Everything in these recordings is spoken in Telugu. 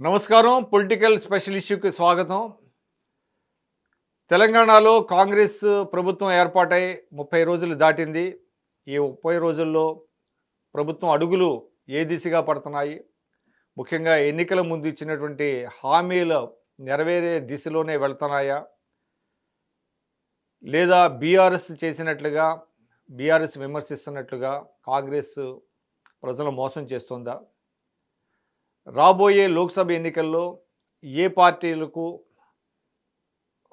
నమస్కారం. పొలిటికల్ స్పెషల్ ఇష్యూకి స్వాగతం. తెలంగాణలో కాంగ్రెస్ ప్రభుత్వం ఏర్పాటై ముప్పై రోజులు దాటింది. ఈ ముప్పై రోజుల్లో ప్రభుత్వం అడుగులు ఏ దిశగా పడుతున్నాయి? ముఖ్యంగా ఎన్నికల ముందు ఇచ్చినటువంటి హామీలు నెరవేరే దిశలోనే వెళ్తున్నాయా? లేదా బీఆర్ఎస్ చేసినట్లుగా బీఆర్ఎస్ విమర్శిస్తున్నట్లుగా కాంగ్రెస్ ప్రజలు మోసం చేస్తుందా? రాబోయే లోక్సభ ఎన్నికల్లో ఏ పార్టీలకు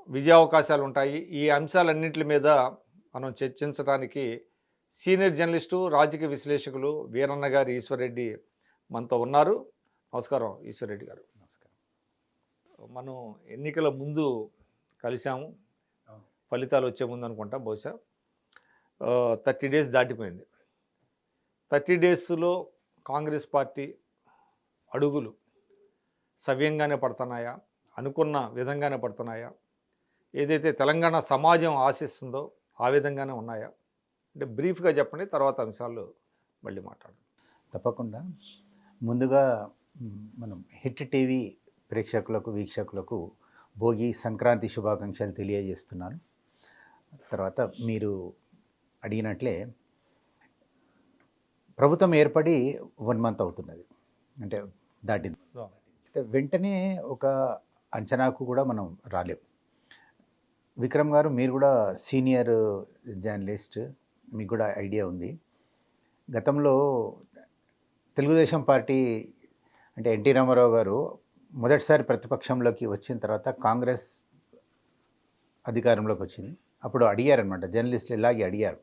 విజయావకాశాలు ఉంటాయి? ఈ అంశాలన్నింటి మీద మనం చర్చించడానికి సీనియర్ జర్నలిస్టు రాజకీయ విశ్లేషకులు వీరన్న గారి ఈశ్వర్రెడ్డి మనతో ఉన్నారు. నమస్కారం ఈశ్వర్రెడ్డి గారు. నమస్కారం. మనం ఎన్నికల ముందు కలిసాము. ఫలితాలు వచ్చే ముందు అనుకుంటా బహుశా. థర్టీ డేస్ దాటిపోయింది. థర్టీ డేస్లో కాంగ్రెస్ పార్టీ అడుగులు సవ్యంగానే పడుతున్నాయా? అనుకున్న విధంగానే పడుతున్నాయా? ఏదైతే తెలంగాణ సమాజం ఆశిస్తుందో ఆ విధంగానే ఉన్నాయా? అంటే బ్రీఫ్గా చెప్పండి తర్వాత అంశాలు మళ్ళీ మాట్లాడదాం. తప్పకుండా. ముందుగా మనం హిట్ టీవీ ప్రేక్షకులకు వీక్షకులకు భోగి సంక్రాంతి శుభాకాంక్షలు తెలియజేస్తున్నాను. తర్వాత మీరు అడిగినట్లే ప్రభుత్వం ఏర్పడి వన్ మంత్ అవుతున్నది. అంటే దాటింది. వెంటనే ఒక అంచనాకు కూడా మనం రాలేం. విక్రమ్ గారు మీరు కూడా సీనియర్ జర్నలిస్ట్ మీకు కూడా ఐడియా ఉంది. గతంలో తెలుగుదేశం పార్టీ అంటే ఎన్టీ రామారావు గారు మొదటిసారి ప్రతిపక్షంలోకి వచ్చిన తర్వాత కాంగ్రెస్ అధికారంలోకి వచ్చింది. అప్పుడు అడిగారనమాట జర్నలిస్టులు ఇలాగే అడిగారు.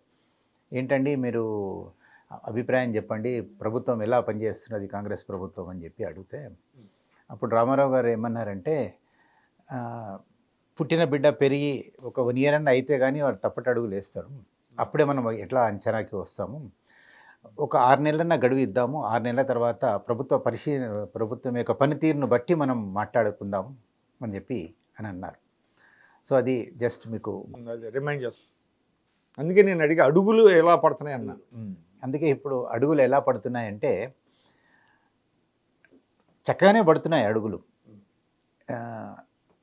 ఏంటండి మీరు అభిప్రాయం చెప్పండి. ప్రభుత్వం ఎలా పనిచేస్తున్నది? కాంగ్రెస్ ప్రభుత్వం అని చెప్పి అడిగితే అప్పుడు రామారావు గారు ఏమన్నారంటే పుట్టిన బిడ్డ పెరిగి ఒక వన్ ఇయర్ అన్న అయితే కానీ వాడు తప్పటి అడుగులు వేస్తారు అప్పుడే మనం ఎట్లా అంచనాకి వస్తాము? ఒక ఆరు నెలలన్నా గడువు ఇద్దాము. ఆరు నెలల తర్వాత ప్రభుత్వ పరిశీలన ప్రభుత్వం యొక్క పనితీరును బట్టి మనం మాట్లాడుకుందాం అని చెప్పి అని అన్నారు. సో అది జస్ట్ మీకు రిమైండ్ చేస్తాం. అందుకే నేను అడిగి అడుగులు ఎలా పడుతున్నాయి అన్న. అందుకే ఇప్పుడు అడుగులు ఎలా పడుతున్నాయంటే చక్కగానే పడుతున్నాయి అడుగులు.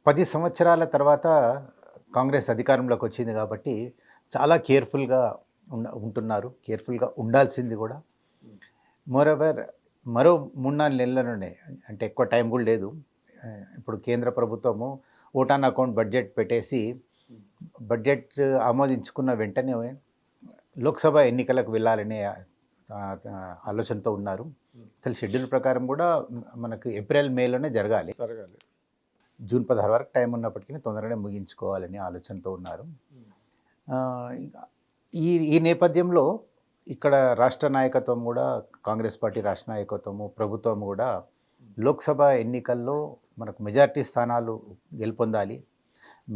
పది సంవత్సరాల తర్వాత కాంగ్రెస్ అధికారంలోకి వచ్చింది కాబట్టి చాలా కేర్ఫుల్గా ఉంటున్నారు. కేర్ఫుల్గా ఉండాల్సింది కూడా. మోరవర్ మరో మూడు నాలుగు నెలలలోనే అంటే ఎక్కువ టైం కూడా లేదు. ఇప్పుడు కేంద్ర ప్రభుత్వము ఓటాన్ అకౌంట్ బడ్జెట్ పెట్టేసి బడ్జెట్ ఆమోదించుకున్న వెంటనే లోక్సభ ఎన్నికలకు వెళ్ళాలనే ఆలోచనతో ఉన్నారు. అసలు షెడ్యూల్ ప్రకారం కూడా మనకు ఏప్రిల్ మేలోనే జరగాలి. జరగాలి. జూన్ పదహారు వరకు టైం ఉన్నప్పటికీ తొందరగానే ముగించుకోవాలని ఆలోచనతో ఉన్నారు. ఈ ఈ నేపథ్యంలో ఇక్కడ రాష్ట్ర నాయకత్వం కూడా కాంగ్రెస్ పార్టీ రాష్ట్ర నాయకత్వము ప్రభుత్వం కూడా లోక్సభ ఎన్నికల్లో మనకు మెజార్టీ స్థానాలు గెలుపొందాలి.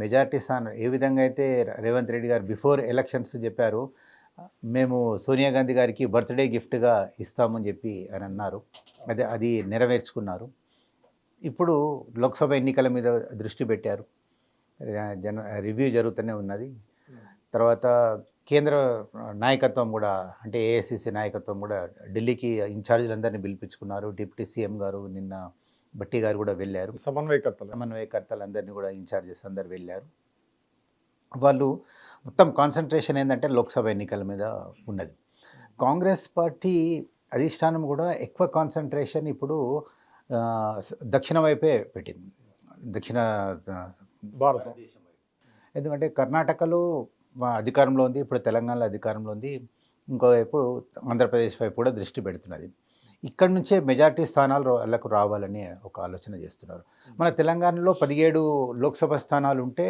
మెజార్టీ స్థానం ఏ విధంగా అయితే రేవంత్ రెడ్డి గారు బిఫోర్ ఎలక్షన్స్ చెప్పారు మేము సోనియా గాంధీ గారికి బర్త్డే గిఫ్ట్గా ఇస్తామని చెప్పి అని అన్నారు. అదే అది నెరవేర్చుకున్నారు. ఇప్పుడు లోక్సభ ఎన్నికల మీద దృష్టి పెట్టారు. జన రివ్యూ జరుగుతూనే ఉన్నది. తర్వాత కేంద్ర నాయకత్వం కూడా అంటే ఏఐసిసి నాయకత్వం కూడా ఢిల్లీకి ఇన్ఛార్జీలందరినీ పిలిపించుకున్నారు. డిప్యూటీ సీఎం గారు నిన్న బట్టి గారు కూడా వెళ్ళారు. సమన్వయకర్తలు. సమన్వయకర్తలందరినీ కూడా ఇన్ఛార్జెస్ అందరు వెళ్ళారు. వాళ్ళు మొత్తం కాన్సన్ట్రేషన్ ఏంటంటే లోక్సభ ఎన్నికల మీద ఉన్నది. కాంగ్రెస్ పార్టీ అధిష్టానం కూడా ఎక్కువ కాన్సన్ట్రేషన్ ఇప్పుడు దక్షిణ వైపే పెట్టింది. దక్షిణ భారతం. ఎందుకంటే కర్ణాటకలో అధికారంలో ఉంది ఇప్పుడు తెలంగాణలో అధికారంలో ఉంది. ఇంకోవైపు ఆంధ్రప్రదేశ్ వైపు కూడా దృష్టి పెడుతున్నది. ఇక్కడ నుంచే మెజార్టీ స్థానాలు వాళ్ళకు రావాలని ఒక ఆలోచన చేస్తున్నారు. మన తెలంగాణలో పదిహేడు లోక్సభ స్థానాలు ఉంటే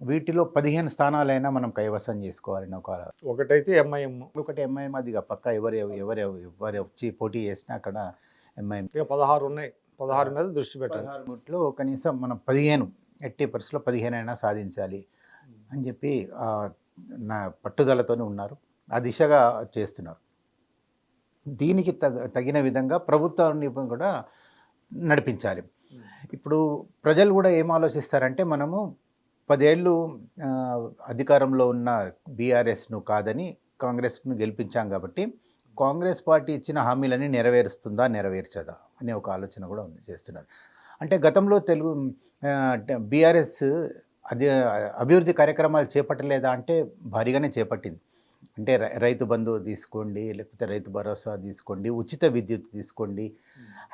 వీటిలో పదిహేను స్థానాలైనా మనం కైవసం చేసుకోవాలని ఒక ఒకటైతే ఎంఐఎం ఒకటి ఎంఐఎం అది పక్క ఎవరు ఎవరు ఎవరు వచ్చి పోటీ చేసినా అక్కడ ఎంఐఎం పదహారు ఉన్నాయి. పదహారు మీద దృష్టి పెట్టాలి. కనీసం మనం పదిహేను ఎట్టి పరిస్థితుల్లో పదిహేను అయినా సాధించాలి అని చెప్పి నా పట్టుదలతోనే ఉన్నారు. ఆ దిశగా చేస్తున్నారు. దీనికి తగ తగిన విధంగా ప్రభుత్వాన్ని కూడా నడిపించాలి. ఇప్పుడు ప్రజలు కూడా ఏం ఆలోచిస్తారంటే మనము పదేళ్ళు అధికారంలో ఉన్న బీఆర్ఎస్ను కాదని కాంగ్రెస్ను గెలిపించాం కాబట్టి కాంగ్రెస్ పార్టీ ఇచ్చిన హామీలని నెరవేరుస్తుందా నెరవేర్చదా అనే ఒక ఆలోచన కూడా ఉంది చేస్తున్నారు. అంటే గతంలో తెలుగు బీఆర్ఎస్ అది అభివృద్ధి కార్యక్రమాలు చేపట్టలేదా అంటే భారీగానే చేపట్టింది. అంటే రై- రైతు బంధు తీసుకోండి లేకపోతే రైతు భరోసా తీసుకోండి ఉచిత విద్యుత్ తీసుకోండి.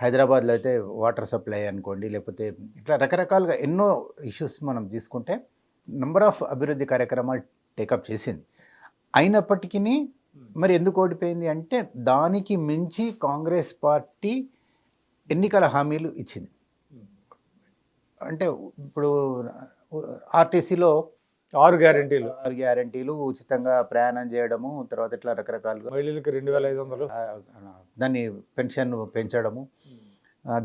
హైదరాబాద్లో అయితే వాటర్ సప్లై అనుకోండి లేకపోతే ఇట్లా రకరకాలుగా ఎన్నో ఇష్యూస్ మనం తీసుకుంటే నెంబర్ ఆఫ్ అభివృద్ధి కార్యక్రమాలు టేకప్ చేసింది. అయినప్పటికీ మరి ఎందుకు ఓడిపోయింది అంటే దానికి మించి కాంగ్రెస్ పార్టీ ఎన్నికల హామీలు ఇచ్చింది. అంటే ఇప్పుడు ఆర్టీసీలో ఆరు గ్యారెంటీలు. ఆరు గ్యారంటీలు ఉచితంగా ప్రయాణం చేయడము తర్వాత ఇట్లా రకరకాలుగా మహిళలకు రెండు వేల ఐదు వందలు. దాన్ని పెన్షన్ పెంచడము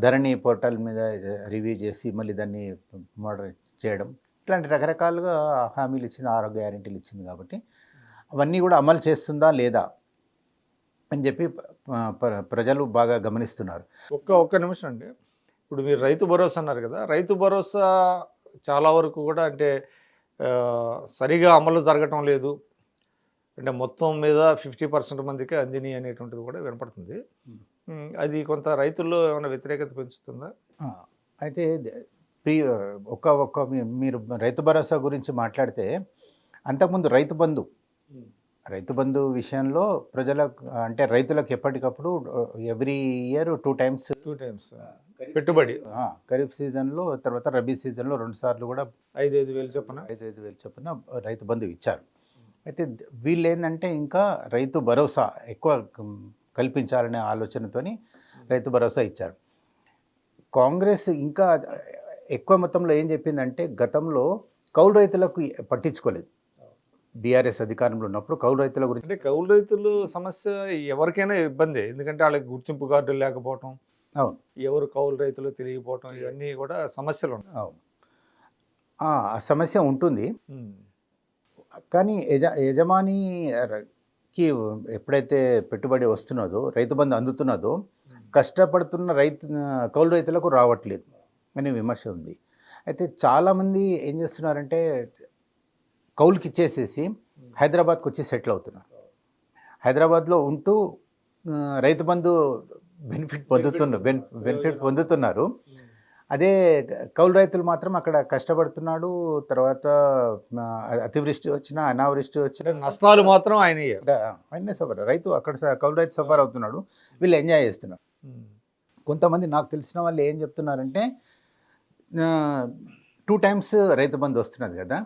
ధరణి పోర్టల్ మీద రివ్యూ చేసి మళ్ళీ దాన్ని మోడర్ చేయడం ఇట్లాంటి రకరకాలుగా హామీలు ఇచ్చింది ఆరోగ్య గ్యారెంటీలు ఇచ్చింది కాబట్టి అవన్నీ కూడా అమలు చేస్తుందా లేదా అని చెప్పి ప్రజలు బాగా గమనిస్తున్నారు. ఒక్క ఒక్క నిమిషం అండి. ఇప్పుడు మీరు రైతు భరోసా అన్నారు కదా రైతు భరోసా చాలా వరకు కూడా అంటే సరిగా అమలు జరగటం లేదు. అంటే మొత్తం మీద ఫిఫ్టీ పర్సెంట్ మందికి అందిని అనేటువంటిది కూడా వినపడుతుంది. అది కొంత రైతుల్లో ఏమైనా వ్యతిరేకత పెంచుతుందా? అయితే ఒక్క ఒక్క మీరు రైతు భరోసా గురించి మాట్లాడితే అంతకుముందు రైతు బంధు రైతు బంధు విషయంలో ప్రజలకు అంటే రైతులకు ఎప్పటికప్పుడు every year two times two times. పెట్టుబడి. ఖరీఫ్ సీజన్లో తర్వాత రబీ సీజన్లో రెండు సార్లు కూడా ఐదు ఐదు వేలు చొప్పున. ఐదు ఐదు వేలు చొప్పున రైతు బంధు ఇచ్చారు. అయితే వీళ్ళు ఏంటంటే ఇంకా రైతు భరోసా ఎక్కువ కల్పించాలనే ఆలోచనతోని రైతు భరోసా ఇచ్చారు. కాంగ్రెస్ ఇంకా ఎక్కువ మొత్తంలో ఏం చెప్పిందంటే గతంలో కౌలు రైతులకు పట్టించుకోలేదు. బీఆర్ఎస్ అధికారంలో ఉన్నప్పుడు కౌలు రైతుల గురించి అంటే కౌలు రైతులు సమస్య ఎవరికైనా ఇబ్బంది. ఎందుకంటే వాళ్ళకి గుర్తింపు కార్డులు లేకపోవటం అవును. ఎవరు కౌలు రైతులు తెలియకపోవటం ఇవన్నీ కూడా సమస్యలు ఉన్నాయి అవును. ఆ సమస్య ఉంటుంది. కానీ యజ యజమానికి ఎప్పుడైతే పెట్టుబడి వస్తున్నదో రైతు బంధు అందుతున్నదో కష్టపడుతున్న రైతు కౌలు రైతులకు రావట్లేదు అనే విమర్శ ఉంది. అయితే చాలామంది ఏం చేస్తున్నారంటే కౌలుకి ఇచ్చేసేసి హైదరాబాద్కి వచ్చి సెటిల్ అవుతున్నారు. హైదరాబాద్లో ఉంటూ రైతు బంధు బెనిఫిట్ పొందుతున్నారు. బెనిఫిట్ పొందుతున్నారు. అదే కౌలు రైతులు మాత్రం అక్కడ కష్టపడుతున్నాడు తర్వాత అతివృష్టి వచ్చినా అనావృష్టి వచ్చినా. నష్టాలు మాత్రం ఆయన ఆయనే సఫర్ రైతు అక్కడ స- కౌలు రైతు సఫర్ అవుతున్నాడు వీళ్ళు ఎంజాయ్ చేస్తున్నారు. కొంతమంది నాకు తెలిసిన వాళ్ళు ఏం చెప్తున్నారంటే టూ టైమ్స్ రైతు బంధు వస్తున్నది కదా.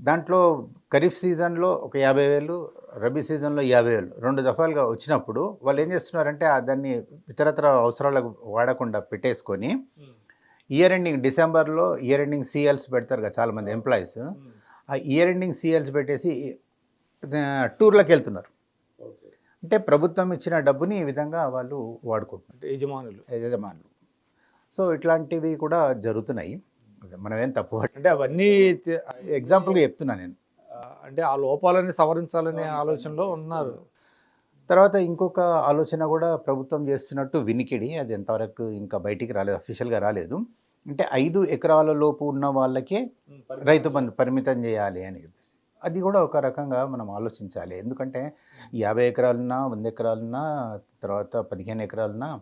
దాంట్లో ఖరీఫ్ సీజన్లో ఒక యాభై వేలు రబీ సీజన్లో యాభై వేలు రెండు దఫాలుగా వచ్చినప్పుడు వాళ్ళు ఏం చేస్తున్నారంటే దాన్ని ఇతరత్ర అవసరాలకు వాడకుండా పెట్టేసుకొని ఇయర్ ఎండింగ్ డిసెంబర్లో ఇయర్ ఎండింగ్ సీఎల్స్ పెడతారు కదా చాలామంది ఎంప్లాయీస్. ఆ ఇయర్ ఎండింగ్ సీఎల్స్ పెట్టేసి టూర్లకు వెళ్తున్నారు. అంటే ప్రభుత్వం ఇచ్చిన డబ్బుని ఈ విధంగా వాళ్ళు వాడుకుంటున్నారు. యజమానులు. యజమానులు. సో ఇట్లాంటివి కూడా జరుగుతున్నాయి. మనం ఏం తప్పు అంటే అవన్నీ ఎగ్జాంపుల్గా చెప్తున్నా నేను. అంటే ఆ లోపాలని సవరించాలనే ఆలోచనలో ఉన్నారు. తర్వాత ఇంకొక ఆలోచన కూడా ప్రభుత్వం చేస్తున్నట్టు వినికిడి. అది ఎంతవరకు ఇంకా బయటికి రాలేదు అఫీషియల్గా రాలేదు. అంటే ఐదు ఎకరాల లోపు ఉన్న వాళ్ళకే రైతు బంధు పరిమితం చేయాలి అని చెప్పేసి. అది కూడా ఒక రకంగా మనం ఆలోచించాలి. ఎందుకంటే యాభై ఎకరాలున్నా వంద ఎకరాలున్నా తర్వాత పదిహేను ఎకరాలున్నా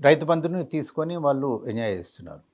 రైతు బంధుని తీసుకొని వాళ్ళు ఎంజాయ్ చేస్తున్నారు.